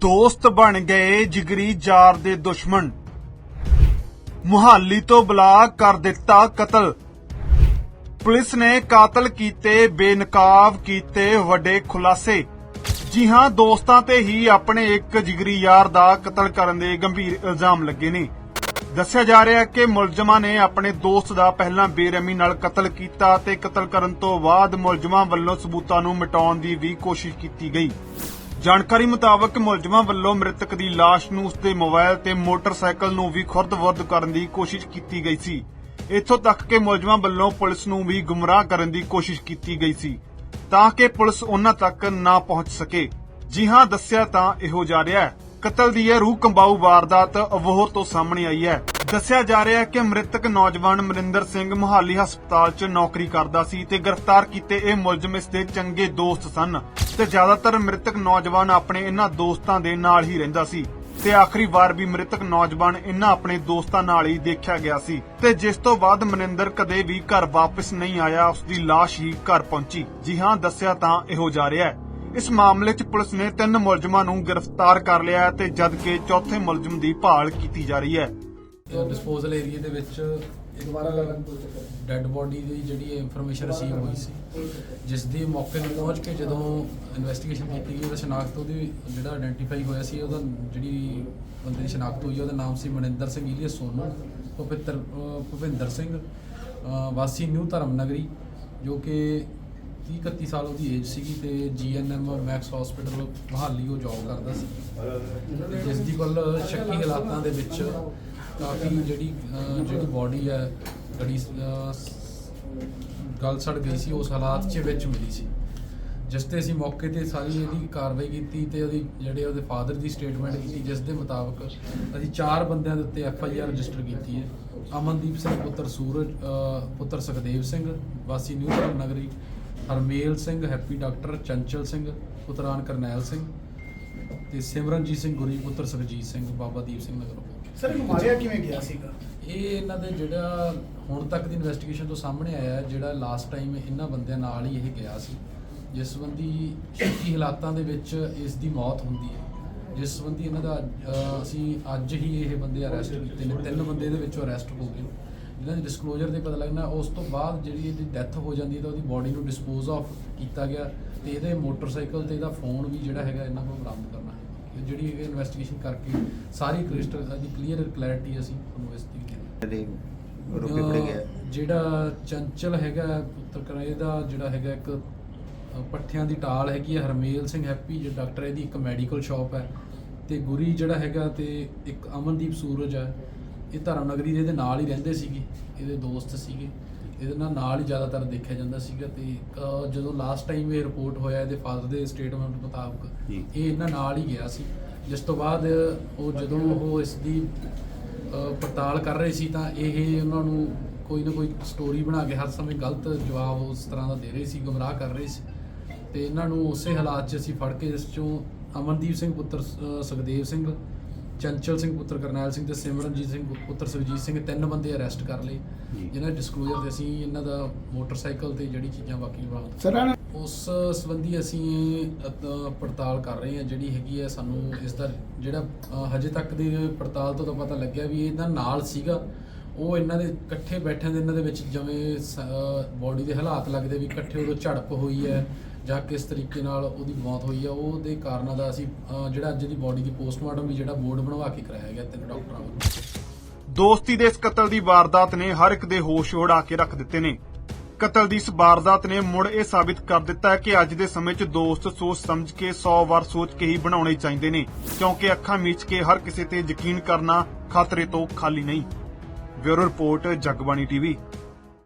ਦੋਸਤ ਬਣ ਗਏ ਜਿਗਰੀ ਯਾਰ ਦੇ ਦੁਸ਼ਮਣ। ਮੁਹਾਲੀ ਤੋਂ ਬਲਾ ਕਰ ਦਿੱਤਾ ਕਤਲ। ਪੁਲਿਸ ਨੇ ਕਾਤਲ ਕੀਤੇ, ਬੇਨਕਾਬ ਕੀਤੇ ਵੱਡੇ ਖੁਲਾਸੇ। ਜੀ ਹਾਂ, ਦੋਸਤਾਂ ਤੇ ਹੀ ਆਪਣੇ ਇੱਕ ਜਿਗਰੀ ਯਾਰ ਦਾ ਕਤਲ ਕਰਨ ਦੇ ਗੰਭੀਰ ਇਲਜ਼ਾਮ ਲੱਗੇ ਨੇ। ਦੱਸਿਆ ਜਾ ਰਿਹਾ ਹੈ ਕਿ ਮੁਲਜ਼ਮਾਂ ਨੇ ਆਪਣੇ ਦੋਸਤ ਦਾ ਪਹਿਲਾਂ ਬੇਰਹਿਮੀ ਨਾਲ ਕਤਲ ਕੀਤਾ ਤੇ ਕਤਲ ਕਰਨ ਤੋਂ ਬਾਅਦ ਮੁਲਜ਼ਮਾਂ ਵੱਲੋਂ ਸਬੂਤਾਂ ਨੂੰ ਮਿਟਾਉਣ ਦੀ ਵੀ ਕੋਸ਼ਿਸ਼ ਕੀਤੀ ਗਈ। ਜਾਣਕਾਰੀ ਮੁਤਾਬਕ ਮੁਲਜ਼ਮਾਂ ਵੱਲੋਂ ਮ੍ਰਿਤਕ ਦੀ ਲਾਸ਼ ਨੂੰ ਉਸਦੇ ਮੋਬਾਈਲ ਤੇ ਮੋਟਰਸਾਈਕਲ ਨੂੰ ਵੀ ਖੁਰਦ-ਵਰਦ ਕਰਨ ਦੀ ਕੋਸ਼ਿਸ਼ ਕੀਤੀ ਗਈ ਸੀ। ਇੱਥੋਂ ਤੱਕ ਕਿ ਮੁਲਜ਼ਮਾਂ ਵੱਲੋਂ ਪੁਲਿਸ ਨੂੰ ਵੀ ਗੁੰਮਰਾਹ ਕਰਨ ਦੀ ਕੋਸ਼ਿਸ਼ ਕੀਤੀ ਗਈ ਸੀ। ਤਾਂ ਕਿ ਪੁਲਿਸ ਉਹਨਾਂ ਤੱਕ ਨਾ ਪਹੁੰਚ ਸਕੇ। ਜੀ ਹਾਂ, ਦੱਸਿਆ ਤਾਂ ਇਹੋ ਜਾ ਰਿਹਾ ਹੈ। ਕਤਲ ਦੀ ਇਹ ਰੂਹ ਕੰਬਾਊ ਵਾਰਦਾਤ ਅਬੋਹਰ ਤੋਂ ਸਾਹਮਣੇ ਆਈ ਹੈ। ਦੱਸਿਆ ਜਾ ਰਿਹਾ ਹੈ ਕਿ ਮ੍ਰਿਤਕ ਨੌਜਵਾਨ ਮਰਿੰਦਰ ਸਿੰਘ ਮੁਹਾਲੀ ਹਸਪਤਾਲ 'ਚ ਨੌਕਰੀ ਕਰਦਾ ਸੀ ਤੇ ਗ੍ਰਿਫਤਾਰ ਕੀਤੇ ਇਹ ਮੁਲਜ਼ਮ ਇਸ ਦੇ ਚੰਗੇ ਦੋਸਤ ਸਨ। ਤੇ ਜ਼ਿਆਦਾਤਰ ਮ੍ਰਿਤਕ ਨੌਜਵਾਨ ਆਪਣੇ ਇਹਨਾਂ ਦੋਸਤਾਂ ਦੇ ਨਾਲ ਹੀ ਰਹਿੰਦਾ ਸੀ ਤੇ ਆਖਰੀ ਵਾਰ ਵੀ ਮ੍ਰਿਤਕ ਨੌਜਵਾਨ ਇਹਨਾਂ ਆਪਣੇ ਦੋਸਤਾਂ ਨਾਲ ਹੀ ਦੇਖਿਆ ਗਿਆ ਸੀ ਤੇ ਜਿਸ ਤੋਂ ਬਾਅਦ ਮਨਿੰਦਰ ਕਦੇ ਵੀ ਘਰ ਵਾਪਸ ਨਹੀਂ ਆਇਆ ਉਸ ਦੀ ਲਾਸ਼ ਹੀ ਘਰ ਪਹੁੰਚੀ। ਜੀ ਹਾਂ, ਦੱਸਿਆ ਤਾਂ ਇਹੋ ਜਾ ਰਿਹਾ ਹੈ। ਇਸ ਮਾਮਲੇ 'ਚ ਪੁਲਿਸ ਨੇ ਤਿੰਨ ਮੁਲਜ਼ਮਾਂ ਨੂੰ ਗ੍ਰਿਫਤਾਰ ਕਰ ਲਿਆ ਤੇ ਜਦ ਕਿ ਚੌਥੇ ਮੁਲਜ਼ਮ ਦੀ ਭਾਲ ਕੀਤੀ ਜਾ ਰਹੀ ਹੈ। ਡਿਸਪੋਜ਼ਲ ਏਰੀਆ ਦੇ ਵਿੱਚ ਇੱਕ ਡੈੱਡ ਬੋਡੀ ਦੀ ਜਿਹੜੀ ਇਨਫੋਰਮੇਸ਼ਨ ਰਿਸੀਵ ਹੋਈ ਸੀ। ਜਿਸ ਦੀ ਮੌਕੇ ਤੇ ਪਹੁੰਚ ਕੇ ਜਦੋਂ ਇਨਵੈਸਟੀਗੇਸ਼ਨ ਕੀਤੀ ਗਈ ਉਹਦਾ ਸ਼ਨਾਖਤ ਉਹਦੀ ਜਿਹੜਾ ਆਇਡੈਂਟੀਫਾਈ ਹੋਇਆ ਸੀ ਉਹਦਾ ਜਿਹੜੀ ਬੰਦੇ ਦੀ ਸ਼ਨਾਖਤ ਹੋਈ ਉਹਦਾ ਨਾਮ ਸੀ ਮਨਿੰਦਰ ਸਿੰਘ ਇਲੀਅਸ ਸੋਨੂ ਅਹ ਭੁਪਿੰਦਰ ਸਿੰਘ ਵਾਸੀ ਨਿਊ ਧਰਮ ਨਗਰੀ ਜੋ ਕਿ 30 31 ਸਾਲ ਉਹਦੀ ਏਜ ਸੀਗੀ ਤੇ ਜੀਐਨਐਮ ਮੈਕਸ ਹਸਪੀਟਲ ਮਹਾਲੀ ਉਹ ਜੌਬ ਕਰਦਾ ਸੀ। ਜਿਸ ਦੀ ਕੋਲ ਸ਼ੱਕੀ ਹਾਲਾਤਾਂ ਦੇ ਵਿੱਚ ਕਾਫੀ ਜਿਹੜੀ ਅਹ ਜਿਹੜੀ ਬਾਡੀ ਹੈ ਬੜੀ ਅਹ, ਗਲ ਸੜ ਗਈ ਸੀ ਉਸ ਹਾਲਾਤ 'ਚ ਵਿੱਚ ਮਿਲੀ ਸੀ। ਜਿਸ ਤੇ ਅਸੀਂ ਮੌਕੇ ਤੇ ਸਾਰੀ ਇਹਦੀ ਕਾਰਵਾਈ ਕੀਤੀ ਤੇ ਉਹਦੀ ਜਿਹੜੇ ਉਹਦੇ ਫਾਦਰ ਦੀ ਸਟੇਟਮੈਂਟ ਕੀਤੀ ਜਿਸ ਦੇ ਮੁਤਾਬਕ ਅਸੀਂ ਚਾਰ ਬੰਦਿਆਂ ਦੇ ਉੱਤੇ ਐਫ ਆਈ ਆਰ ਰਜਿਸਟਰ ਕੀਤੀ ਹੈ। ਅਮਨਦੀਪ ਸਿੰਘ ਪੁੱਤਰ ਸੂਰਜ ਅਹ, ਪੁੱਤਰ ਸੁਖਦੇਵ ਸਿੰਘ ਵਾਸੀ new Dharam Nagri Harmel Singh Happy doctor Chanchal Singh ਪੁੱਤਰਾਨ Karnail Singh ਤੇ ਸਿਮਰਨਜੀਤ ਸਿੰਘ ਗੁਰੀ ਪੁੱਤਰ ਸੁਖਜੀਤ ਸਿੰਘ ਬਾਬਾ ਦੀਪ ਸਿੰਘ ਨਗਰੋਂ ਸਰ ਇਹਨੂੰ ਮਾਰਿਆ ਕਿਵੇਂ ਗਿਆ ਸੀਗਾ? ਇਹ ਇਹਨਾਂ ਦੇ ਜਿਹੜਾ ਹੁਣ ਤੱਕ ਦੀ ਇਨਵੈਸਟੀਗੇਸ਼ਨ ਤੋਂ ਸਾਹਮਣੇ ਆਇਆ ਹੈ, ਜਿਹੜਾ ਲਾਸਟ ਟਾਈਮ ਇਹਨਾਂ ਬੰਦਿਆਂ ਨਾਲ ਹੀ ਇਹ ਗਿਆ ਸੀ। ਜਿਸ ਸੰਬੰਧੀ ਸ਼ੱਕੀ ਹਾਲਾਤਾਂ ਦੇ ਵਿੱਚ ਇਸ ਦੀ ਮੌਤ ਹੁੰਦੀ ਹੈ। ਜਿਸ ਸੰਬੰਧੀ ਇਹਨਾਂ ਦਾ ਅਹ, ਅਸੀਂ ਅੱਜ ਹੀ ਇਹ ਬੰਦੇ ਅਰੈਸਟ ਕੀਤੇ ਨੇ। ਤਿੰਨ ਬੰਦੇ ਇਹਦੇ ਵਿੱਚੋਂ ਅਰੈਸਟ ਹੋ ਗਏ। ਇਹਨਾਂ ਦੀ ਡਿਸਕਲੋਜ਼ਰ ਤੇ ਪਤਾ ਲੱਗਣਾ ਉਸ ਤੋਂ ਬਾਅਦ ਜਿਹੜੀ ਇਹਦੀ ਡੈਥ ਹੋ ਜਾਂਦੀ ਹੈ ਤਾਂ ਉਹਦੀ ਬਾਡੀ ਨੂੰ ਡਿਸਪੋਜ਼ ਆਫ ਕੀਤਾ ਗਿਆ ਤੇ ਇਹਦੇ ਮੋਟਰਸਾਈਕਲ ਤੇ ਇਹਦਾ ਫੋਨ ਵੀ ਜਿਹੜਾ ਹੈਗਾ ਇਹਨਾਂ ਕੋਲ ਬਰਾਮਦ ਕਰਨਾ ਹੈ। ਜਿਹੜੀ ਇਹ ਇਨਵੈਸਟੀਗੇਸ਼ਨ ਕਰਕੇ ਸਾਰੀ ਕ੍ਰਿਸਟਲ ਦੀ ਕਲੀਅਰ ਕਲੈਰਿਟੀ ਅਸੀਂ ਤੁਹਾਨੂੰ ਇਸ ਦੀ ਦੇ ਰੋਪੀ ਫੜ ਗਿਆ। ਜਿਹੜਾ ਚੰਚਲ ਹੈਗਾ ਪੁੱਤਰ ਕਰਾਏ ਦਾ ਜਿਹੜਾ ਹੈਗਾ ਇੱਕ ਪੱਠਿਆਂ ਦੀ ਟਾਲ ਹੈਗੀ ਹੈ ਹਰਮੇਲ ਸਿੰਘ ਹੈਪੀ ਜੋ ਡਾਕਟਰ ਇਹਦੀ ਇੱਕ ਮੈਡੀਕਲ ਸ਼ਾਪ ਹੈ। ਤੇ ਗੁਰੀ ਜਿਹੜਾ ਹੈਗਾ ਤੇ ਇੱਕ ਅਮਨਦੀਪ ਸੂਰਜ ਹੈ। ਇਹ ਧਰਮ ਨਗਰੀ ਦੇ ਇਹਦੇ ਨਾਲ ਹੀ ਰਹਿੰਦੇ ਸੀਗੇ ਇਹਦੇ ਦੋਸਤ ਸੀਗੇ। ਇਹਦੇ ਨਾਲ ਨਾਲ ਹੀ ਜ਼ਿਆਦਾਤਰ ਦੇਖਿਆ ਜਾਂਦਾ ਸੀਗਾ ਤੇ ਜਦੋਂ ਲਾਸਟ ਟਾਈਮ ਇਹ ਰਿਪੋਰਟ ਹੋਇਆ ਇਹਦੇ ਫਾਦਰ ਦੇ ਸਟੇਟਮੈਂਟ ਮੁਤਾਬਕ। ਇਹ ਇਹਨਾਂ ਨਾਲ ਹੀ ਗਿਆ ਸੀ। ਜਿਸ ਤੋਂ ਬਾਅਦ ਉਹ ਜਦੋਂ ਉਹ ਇਸ ਦੀ ਪੜਤਾਲ ਕਰ ਰਹੇ ਸੀ ਤਾਂ ਇਹ ਉਹਨਾਂ ਨੂੰ ਕੋਈ ਨਾ ਕੋਈ ਸਟੋਰੀ ਬਣਾ ਕੇ ਹਰ ਸਮੇਂ ਗਲਤ ਜਵਾਬ ਉਸ ਤਰ੍ਹਾਂ ਦਾ ਦੇ ਰਹੇ ਸੀ ਗੁੰਮਰਾਹ ਕਰ ਰਹੇ ਸੀ। ਤੇ ਇਹਨਾਂ ਨੂੰ ਉਸੇ ਹਾਲਾਤ 'ਚ ਅਸੀਂ ਫੜ ਕੇ ਇਸ ਚੋਂ ਅਮਨਦੀਪ ਸਿੰਘ ਪੁੱਤਰ ਸੁਖਦੇਵ ਸਿੰਘ ਚੰਚਲ ਸਿੰਘ ਪੁੱਤਰ ਕਰਨੈਲ ਸਿੰਘ ਤੇ ਸਿਮਰਨਜੀਤ ਸਿੰਘ ਪੁੱਤਰ ਸੁਖਜੀਤ ਸਿੰਘ ਤਿੰਨ ਬੰਦੇ ਅਰੈਸਟ ਕਰ ਲਏ। ਜਿਨ੍ਹਾਂ ਡਿਸਕਲੋਜ਼ਰ ਤੇ ਅਸੀਂ ਇਹਨਾਂ ਦਾ ਮੋਟਰਸਾਈਕਲ ਤੇ ਜਿਹੜੀ ਚੀਜ਼ਾਂ ਬਾਕੀ ਬਰਾਮਦ ਸਰ ਉਸ ਸੰਬੰਧੀ ਅਸੀਂ ਪੜਤਾਲ ਕਰ ਰਹੇ ਹਾਂ ਜਿਹੜੀ ਹੈਗੀ ਹੈ ਸਾਨੂੰ ਇਸ ਦਾ ਜਿਹੜਾ ਹਜੇ ਤੱਕ ਦੀ ਪੜਤਾਲ ਤੋਂ ਤਾਂ ਪਤਾ ਲੱਗਿਆ ਵੀ ਇਹਦਾ ਨਾਲ ਸੀਗਾ। ਉਹ ਇਹਨਾਂ ਦੇ ਇਕੱਠੇ ਬੈਠਿਆਂ ਦੇ ਇਹਨਾਂ ਦੇ ਵਿੱਚ ਜਿਵੇਂ ਬਾਡੀ ਦੇ ਹਾਲਾਤ ਲੱਗਦੇ ਵੀ ਇਕੱਠੇ ਉਦੋਂ ਝੜਪ ਹੋਈ ਹੈ ਜਾਂ ਕਿਸ ਤਰੀਕੇ ਨਾਲ ਉਹਦੀ ਮੌਤ ਹੋਈ ਹੈ ਉਹਦੇ ਕਾਰਨਾਂ ਦਾ ਅਸੀਂ ਅ, ਜਿਹੜਾ ਅੱਜ ਦੀ ਬਾਡੀ ਦੀ ਪੋਸਟਮਾਰਟਮ ਵੀ ਜਿਹੜਾ ਬੋਰਡ ਬਣਵਾ ਕੇ ਕਰਾਇਆ ਗਿਆ ਤਿੰਨ ਡਾਕਟਰਾਂ ਵੱਲੋਂ ਦੋਸਤੀ ਦੇ ਇਸ ਕਤਲ ਦੀ ਵਾਰਦਾਤ ਨੇ ਹਰ ਇੱਕ ਦੇ ਹੋਸ਼ ਉਡਾ ਕੇ ਰੱਖ ਦਿੱਤੇ ਨੇ। ਕਤਲ ਦੀ ਇਸ ਵਾਰਦਾਤ ਨੇ ਮੁੜ ਇਹ ਸਾਬਿਤ ਕਰ ਦਿੱਤਾ ਹੈ ਕਿ ਅੱਜ ਦੇ ਸਮੇਂ 'ਚ ਦੋਸਤ ਸੋਚ ਸਮਝ ਕੇ 100 ਵਾਰ ਸੋਚ ਕੇ ਹੀ ਬਣਾਉਣੇ ਚਾਹੀਦੇ ਨੇ ਕਿਉਂਕਿ ਅੱਖਾਂ ਮੀਚ ਕੇ ਹਰ ਕਿਸੇ ਤੇ ਯਕੀਨ ਕਰਨਾ ਖਤਰੇ ਤੋਂ ਖਾਲੀ ਨਹੀਂ। Bureau report Jagbani TV.